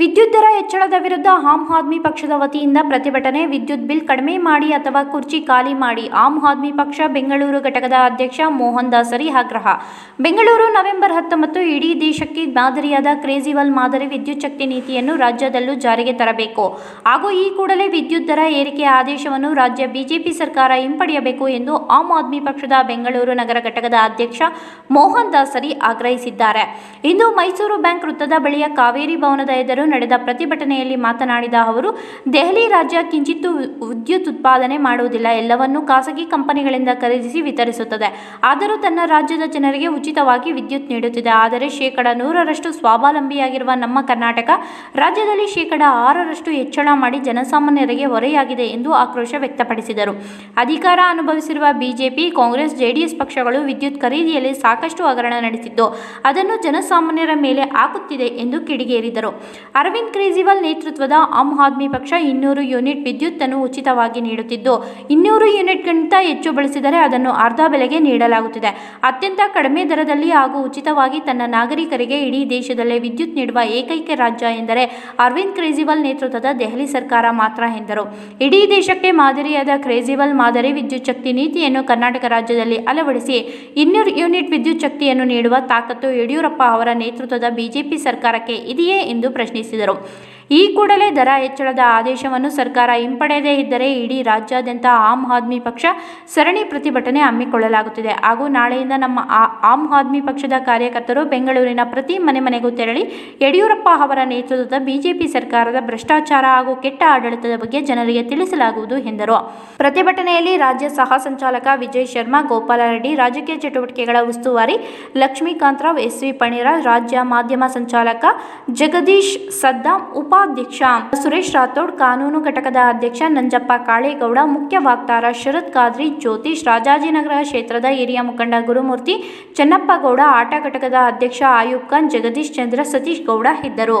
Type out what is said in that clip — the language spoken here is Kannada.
ಹೆಚ್ಚಳದ ವಿರುದ್ಧ ಆಮ್ ಆದ್ಮಿ ಪಕ್ಷದ ವತಿಯಿಂದ ಪ್ರತಿಭಟನೆ, ವಿದ್ಯುತ್ ಬಿಲ್ ಕಡಿಮೆ ಮಾಡಿ ಅಥವಾ ಕುರ್ಚಿ ಖಾಲಿ ಮಾಡಿ, ಆಮ್ ಆದ್ಮಿ ಪಕ್ಷ ಬೆಂಗಳೂರು ಘಟಕದ ಅಧ್ಯಕ್ಷ ಮೋಹನ್ ದಾಸರಿ ಆಗ್ರಹ. ಬೆಂಗಳೂರು ನವೆಂಬರ್ ಹತ್ತೊಂಬತ್ತು ಇಡೀ ದೇಶಕ್ಕೆ ಮಾದರಿಯಾದ ಕ್ರೇಜಿವಲ್ ಮಾದರಿ ವಿದ್ಯುತ್ ಶಕ್ತಿ ನೀತಿಯನ್ನು ರಾಜ್ಯದಲ್ಲೂ ಜಾರಿಗೆ ತರಬೇಕು. ಹಾಗೂ ಈ ಕೂಡಲೇ ವಿದ್ಯುತ್ ದರ ಏರಿಕೆ ಆದೇಶವನ್ನು ರಾಜ್ಯ ಬಿಜೆಪಿ ಸರ್ಕಾರ ಹಿಂಪಡೆಯಬೇಕು ಎಂದು ಆಮ್ ಆದ್ಮಿ ಪಕ್ಷದ ಬೆಂಗಳೂರು ನಗರ ಘಟಕದ ಅಧ್ಯಕ್ಷ ಮೋಹನ್ ದಾಸರಿ ಆಗ್ರಹಿಸಿದ್ದಾರೆ. ಇಂದು ಮೈಸೂರು ಬ್ಯಾಂಕ್ ವೃತ್ತದ ಬಳಿಯ ಕಾವೇರಿ ಭವನದ ಎದುರು ನಡೆದ ಪ್ರತಿಭಟನೆಯಲ್ಲಿ ಮಾತನಾಡಿದ ಅವರು, ದೆಹಲಿ ರಾಜ್ಯ ಕಿಂಚಿತ್ತು ವಿದ್ಯುತ್ ಉತ್ಪಾದನೆ ಮಾಡುವುದಿಲ್ಲ, ಎಲ್ಲವನ್ನೂ ಖಾಸಗಿ ಕಂಪನಿಗಳಿಂದ ಖರೀದಿಸಿ ವಿತರಿಸುತ್ತದೆ. ಆದರೂ ತನ್ನ ರಾಜ್ಯದ ಜನರಿಗೆ ಉಚಿತವಾಗಿ ವಿದ್ಯುತ್ ನೀಡುತ್ತಿದೆ. ಆದರೆ ಶೇಕಡ ನೂರರಷ್ಟು ಸ್ವಾವಲಂಬಿಯಾಗಿರುವ ನಮ್ಮ ಕರ್ನಾಟಕ, ರಾಜ್ಯದಲ್ಲಿ ಶೇಕಡ ಆರರಷ್ಟು ಹೆಚ್ಚಳ ಮಾಡಿ ಜನಸಾಮಾನ್ಯರಿಗೆ ಹೊರೆಯಾಗಿದೆ ಎಂದು ಆಕ್ರೋಶ ವ್ಯಕ್ತಪಡಿಸಿದರು. ಅಧಿಕಾರ ಅನುಭವಿಸಿರುವ ಬಿಜೆಪಿ, ಕಾಂಗ್ರೆಸ್, ಜೆಡಿಎಸ್ ಪಕ್ಷಗಳು ವಿದ್ಯುತ್ ಖರೀದಿಯಲ್ಲಿ ಸಾಕಷ್ಟು ಹಗರಣ ನಡೆಸಿದ್ದು, ಅದನ್ನು ಜನಸಾಮಾನ್ಯರ ಮೇಲೆ ಹಾಕುತ್ತಿದೆ ಎಂದು ಕಿಡಿಗೇರಿದರು. ಅರವಿಂದ್ ಕೇಜ್ರಿವಾಲ್ ನೇತೃತ್ವದ ಆಮ್ ಆದ್ಮಿ ಪಕ್ಷ ಇನ್ನೂರು ಯೂನಿಟ್ ವಿದ್ಯುತ್ ಅನ್ನು ಉಚಿತವಾಗಿ ನೀಡುತ್ತಿದ್ದು, ಇನ್ನೂರು ಯೂನಿಟ್ಗಿಂತ ಹೆಚ್ಚು ಬಳಸಿದರೆ ಅದನ್ನು ಅರ್ಧ ಬೆಲೆಗೆ ನೀಡಲಾಗುತ್ತಿದೆ. ಅತ್ಯಂತ ಕಡಿಮೆ ದರದಲ್ಲಿ ಹಾಗೂ ಉಚಿತವಾಗಿ ತನ್ನ ನಾಗರಿಕರಿಗೆ ಇಡೀ ದೇಶದಲ್ಲೇ ವಿದ್ಯುತ್ ನೀಡುವ ಏಕೈಕ ರಾಜ್ಯ ಎಂದರೆ ಅರವಿಂದ್ ಕೇಜ್ರಿವಾಲ್ ನೇತೃತ್ವದ ದೆಹಲಿ ಸರ್ಕಾರ ಮಾತ್ರ ಎಂದರು. ಇಡೀ ದೇಶಕ್ಕೆ ಮಾದರಿಯಾದ ಕ್ರೇಜಿವಲ್ ಮಾದರಿ ವಿದ್ಯುತ್ ಶಕ್ತಿ ನೀತಿಯನ್ನು ಕರ್ನಾಟಕ ರಾಜ್ಯದಲ್ಲಿ ಅಳವಡಿಸಿ ಇನ್ನೂರು ಯೂನಿಟ್ ವಿದ್ಯುತ್ ಶಕ್ತಿಯನ್ನು ನೀಡುವ ತಾಕತ್ತು ಯಡಿಯೂರಪ್ಪ ಅವರ ನೇತೃತ್ವದ ಬಿಜೆಪಿ ಸರ್ಕಾರಕ್ಕೆ ಇದೆಯೇ ಎಂದು consideró ಈ ಕೂಡಲೇ ದರ ಹೆಚ್ಚಳದ ಆದೇಶವನ್ನು ಸರ್ಕಾರ ಹಿಂಪಡೆಯದೇ ಇದ್ದರೆ ಇಡೀ ರಾಜ್ಯಾದ್ಯಂತ ಆಮ್ ಆದ್ಮಿ ಪಕ್ಷ ಸರಣಿ ಪ್ರತಿಭಟನೆ ಹಮ್ಮಿಕೊಳ್ಳಲಾಗುತ್ತಿದೆ. ಹಾಗೂ ನಾಳೆಯಿಂದ ನಮ್ಮ ಆಮ್ ಆದ್ಮಿ ಪಕ್ಷದ ಕಾರ್ಯಕರ್ತರು ಬೆಂಗಳೂರಿನ ಪ್ರತಿ ಮನೆ ಮನೆಗೂ ತೆರಳಿ ಯಡಿಯೂರಪ್ಪ ಅವರ ನೇತೃತ್ವದ ಬಿಜೆಪಿ ಸರ್ಕಾರದ ಭ್ರಷ್ಟಾಚಾರ ಹಾಗೂ ಕೆಟ್ಟ ಆಡಳಿತದ ಬಗ್ಗೆ ಜನರಿಗೆ ತಿಳಿಸಲಾಗುವುದು ಎಂದರು. ಪ್ರತಿಭಟನೆಯಲ್ಲಿ ರಾಜ್ಯ ಸಹ ಸಂಚಾಲಕ ವಿಜಯ್ ಶರ್ಮಾ, ಗೋಪಾಲ ರೆಡ್ಡಿ, ರಾಜಕೀಯ ಚಟುವಟಿಕೆಗಳ ಉಸ್ತುವಾರಿ ಲಕ್ಷ್ಮೀಕಾಂತರಾವ್ ಎಸ್ವಿ ಪಣೀರ, ರಾಜ್ಯ ಮಾಧ್ಯಮ ಸಂಚಾಲಕ ಜಗದೀಶ್ ಸದ್ದಾಂ ಉಪಾಧ್ಯಕ್ಷ ಸುರೇಶ್ ರಾಥೋಡ್, ಕಾನೂನು ಘಟಕದ ಅಧ್ಯಕ್ಷ ನಂಜಪ್ಪ ಕಾಳೇಗೌಡ, ಮುಖ್ಯ ವಕ್ತಾರ ಶರತ್ ಖಾದ್ರಿ, ಜ್ಯೋತಿಷ್ ರಾಜಾಜಿನಗರ ಕ್ಷೇತ್ರದ ಹಿರಿಯ ಮುಖಂಡ ಗುರುಮೂರ್ತಿ ಚನ್ನಪ್ಪಗೌಡ, ಆಟ ಘಟಕದ ಅಧ್ಯಕ್ಷ ಆಯೂಬ್ ಖಾನ್, ಜಗದೀಶ್ ಚಂದ್ರ, ಸತೀಶ್ ಗೌಡ ಇದ್ದರು.